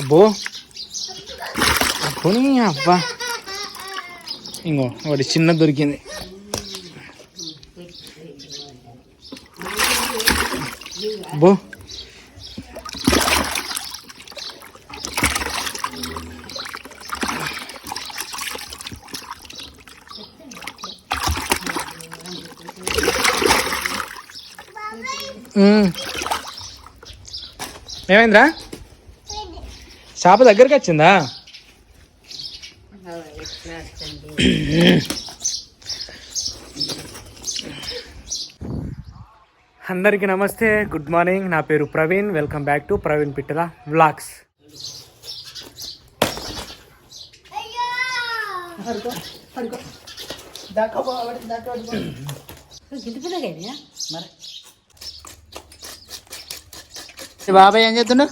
అబ్బో. అబ్బోని అబ్బా. ఇంకో ఒకటి చిన్న దొరికింది. అబ్బో. ఏమైందిరా? చేప దగ్గరికి వచ్చిందా? అందరికీ నమస్తే గుడ్ మార్నింగ్. నా పేరు Praveen. Welcome back to Praveen Pittala vlogs. బాబాయ్ ఏం చేస్తుండ?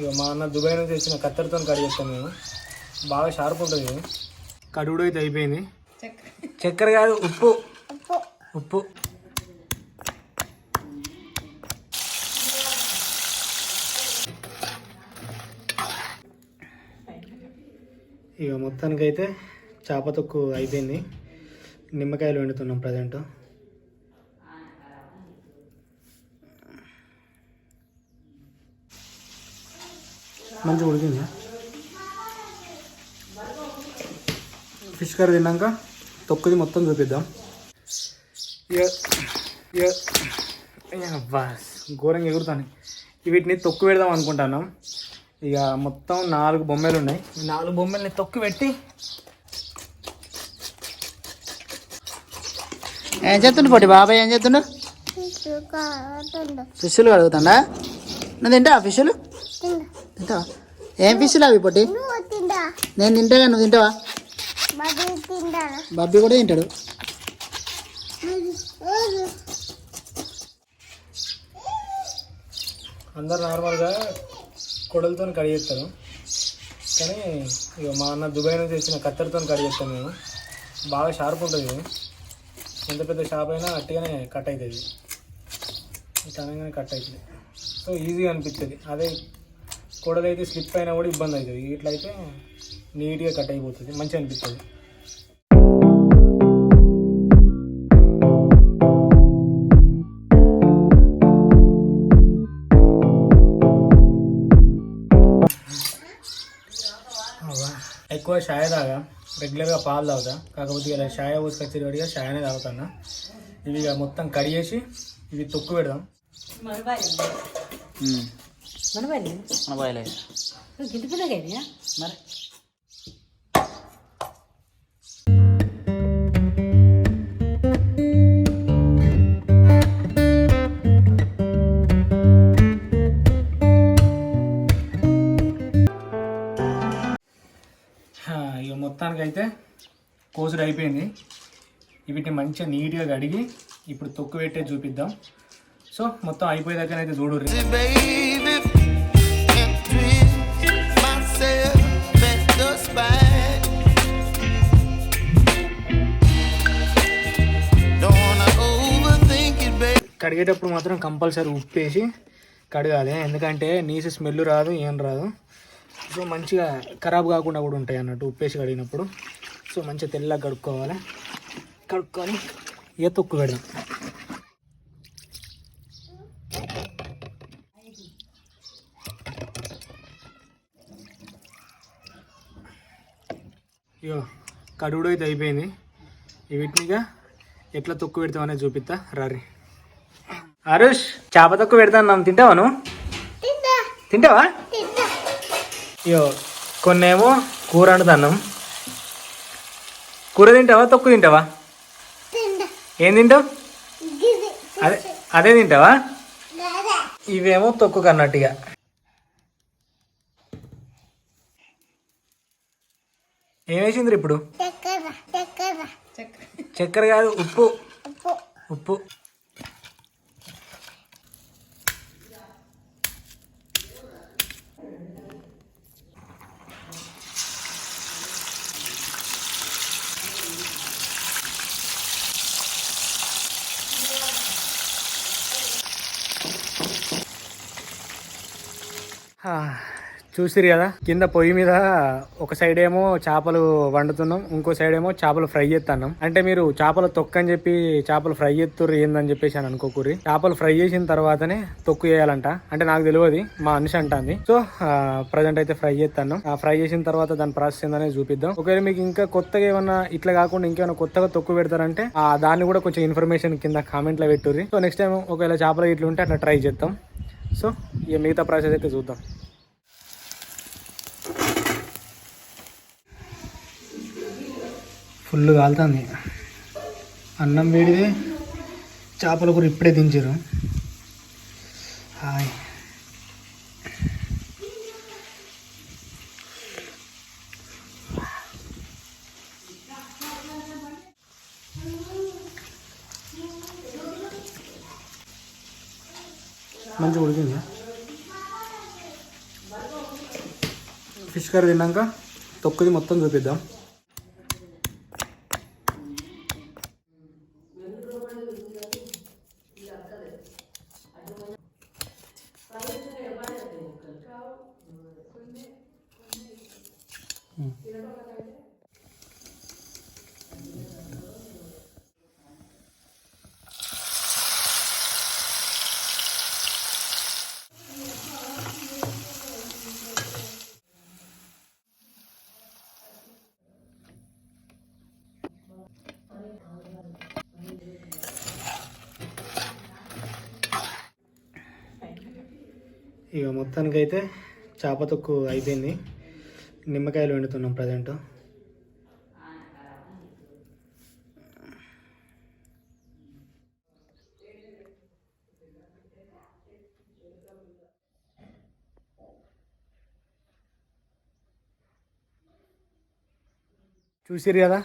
ఇక మా అన్న దుబాయ్ నుంచి వచ్చిన కత్తెరతో కడి చేస్తాం మేము బాగా షార్ప్ ఉంటుంది. కడుగుడు అయితే అయిపోయింది. చక్కెర కాదు ఉప్పు. ఉప్పు. ఇక మొత్తానికైతే చేప తొక్కు అయిపోయింది. నిమ్మకాయలు వండుతున్నాం ప్రజెంట్. మంచిగా ఉడికింది. ఫిష్ కర్రీ తిన్నాక తొక్కుది మొత్తం చూపిద్దాం. అబ్బా ఘోరంగా ఎగురుతాను వీటిని తొక్కు పెడదాం అనుకుంటున్నాం. ఇక మొత్తం నాలుగు బొమ్మలు ఉన్నాయి. ఈ నాలుగు బొమ్మల్ని తొక్కు పెట్టి ఏం చేస్తుండు పొట్టి బాబాయ్ ఏం చేస్తుండు? ఫిష్లు కడుగుతాడా? నువ్వు తింటావా ఫిష్లు తింటావా? ఏం ఫిష్లు అవి పొట్టి? నేను తింటా నువ్వు తింటావా? బాబీ కూడా తింటాడు. అందరు నార్మల్గా కొడలతో కడిగేస్తారు కానీ ఇక మా అన్న దుబాయ్ నుంచి వచ్చిన కత్తెరతో కడిగేస్తాం మేము. బాగా షార్ప్ ఉంటుంది ఇది. ఎంత పెద్ద షాప్ అయినా అట్టిగానే కట్ అవుతుంది. ఇట్లా అనగానే కట్ అవుతుంది. సో ఈజీగా అనిపిస్తుంది. అదే కొడలైతే స్లిప్ అయినా కూడా ఇబ్బంది అవుతుంది. ఇట్లా అయితే నీట్గా కట్ అయిపోతుంది. మంచిగా అనిపిస్తుంది. ఎక్కువ షాయ తాగా. రెగ్యులర్గా పాలు తాగుతా. కాకపోతే ఇలా షాయ పోసుకొచ్చేది వాడిగా షాయనే తాగుతాను ఇవి ఇక మొత్తం కడిగేసి ఇవి తొక్కు పెడదాం. బాయ్ మరి? హా, ఇక మొత్తానికైతే కోసుడు అయిపోయింది. వీటిని మంచిగా నీట్గా కడిగి ఇప్పుడు తొక్కు పెట్టే చూపిద్దాం. సో మొత్తం అయిపోయేదాకా అయితే చూడు. కడిగేటప్పుడు మాత్రం కంపల్సరీ ఉప్పు వేసి కడగాలి. ఎందుకంటే నీసు స్మెల్ రాదు ఏం రాదు. సో మంచిగా ఖరాబ్ కాకుండా కూడా ఉంటాయి అన్నట్టు ఉప్పు వేసి కడిగినప్పుడు. సో మంచిగా తెల్లగా కడుక్కోవాలి. కడుక్కొని ఇక తొక్కు పెడదాం. ఇగో కడుగుడు అయితే అయిపోయింది. వీటినిగా ఎట్లా తొక్కు పెడతాం అనేది చూపిస్తా రారి హరుష్ చేప తొక్కు పెడతాను నన్ను తింటావా నువ్వు? తింటావా? ఇయో కొన్నేమో కూర వండుతాన్నాం కూర తింటావా? తొక్కు తింటావా? ఏం తింటావు? అదే అదే తింటావా? ఇవేమో తొక్కు కన్నట్టుగా ఏమేసింది ఇప్పుడు? చక్కెర కాదు ఉప్పు. ఉప్పు ఆ, చూసిరు కదా కింద పొయ్యి మీద ఒక సైడ్ ఏమో చేపలు వండుతున్నాం ఇంకో సైడ్ ఏమో చేపలు ఫ్రై చేస్తున్నాం అంటే మీరు చేపల తొక్కని చెప్పి చేపలు ఫ్రై చేస్తుర్రు ఏందని చెప్పేసి అని అనుకోకూరి. చేపలు ఫ్రై చేసిన తర్వాతనే తొక్కు చేయాలంట. అంటే నాకు తెలియదు మా అనిష అంటుంది. సో ప్రజెంట్ అయితే ఫ్రై చేస్తాను ఆ ఫ్రై చేసిన తర్వాత దాని ప్రాసెస్ ఏందనేది చూపిద్దాం. ఒకవేళ మీకు ఇంకా కొత్తగా ఏమన్నా ఇట్లా కాకుండా ఇంకేమైనా కొత్తగా తొక్కు పెడతారంటే ఆ దాన్ని కూడా కొంచెం ఇన్ఫర్మేషన్ కింద కామెంట్లో పెట్టుర్రి. సో నెక్స్ట్ టైం ఒకవేళ చేపలు ఇట్లా ఉంటే అట్లా ట్రై చేద్దాం సో ఇక మిగతా ప్రాసెస్ అయితే చూద్దాం. ఫుల్ కాలుతుంది. అన్నం వేడిది. చేపల కూర ఇప్పుడే దించారు హాయ్. మంచిగా ఉడికింది. ఫిష్ కర్రీ తిన్నాక తొక్కుది మొత్తం చూపిద్దాం. ఇక మొత్తానికైతే చేప తొక్కు అయిపోయింది. నిమ్మకాయలు వండుతున్నాం ప్రజెంట్. చూసిరు కదా?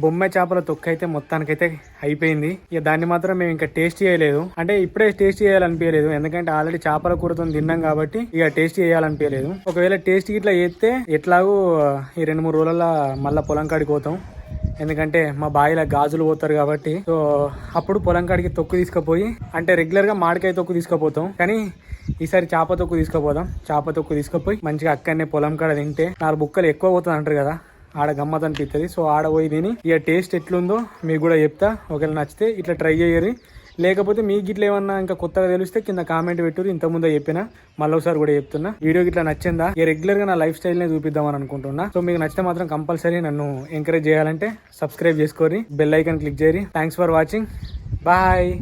బొమ్మ చేపల తొక్క అయితే మొత్తానికైతే అయిపోయింది. ఇక దాన్ని మాత్రం మేము ఇంకా టేస్ట్ చేయలేదు. అంటే ఇప్పుడే టేస్ట్ చేయాలనిపించలేదు. ఎందుకంటే ఆల్రెడీ చేపల కూరతో తిన్నాం కాబట్టి ఇక టేస్ట్ చేయాలనిపించలేదు. ఒకవేళ టేస్ట్ ఇట్లా చేస్తే ఎట్లాగూ ఈ రెండు మూడు రోజుల మళ్ళీ పొలం కాడికి పోతాం. ఎందుకంటే మా బావిలో గాజులు పోతారు కాబట్టి. సో అప్పుడు పొలం కాడికి తొక్కు తీసుకుపోయి అంటే రెగ్యులర్గా మాడికాయ తొక్కు తీసుకుపోతాం. కానీ ఈసారి చేప తొక్కు తీసుకుపోదాం. చేప తొక్కు తీసుకుపోయి మంచిగా అక్కడనే పొలం కాడ తింటే నాలుగు బుక్కలు ఎక్కువ పోతుంది అంటారు కదా. ఆడ గమ్మత్ అనిపిస్తుంది సో ఆడ పోయి తిని ఇక టేస్ట్ ఎట్లుందో మీకు కూడా చెప్తా. ఒకవేళ నచ్చితే ఇట్లా ట్రై చేయరు లేకపోతే మీకు ఇట్లా ఏమన్నా ఇంకా కొత్తగా తెలిస్తే కింద కామెంట్ పెట్టురు ఇంత ముందే చెప్పిన మళ్ళీ ఒకసారి కూడా చెప్తున్నా. వీడియోకి ఇట్లా నచ్చిందా? ఇక రెగ్యులర్గా నా లైఫ్ స్టైల్నే చూపిద్దామని అనుకుంటున్నా. సో మీకు నచ్చితే మాత్రం కంపల్సరీ నన్ను ఎంకరేజ్ చేయాలంటే సబ్స్క్రైబ్ చేసుకోరి బెల్ ఐకాన్ క్లిక్ చేయరి థ్యాంక్స్ ఫర్ వాచింగ్ బాయ్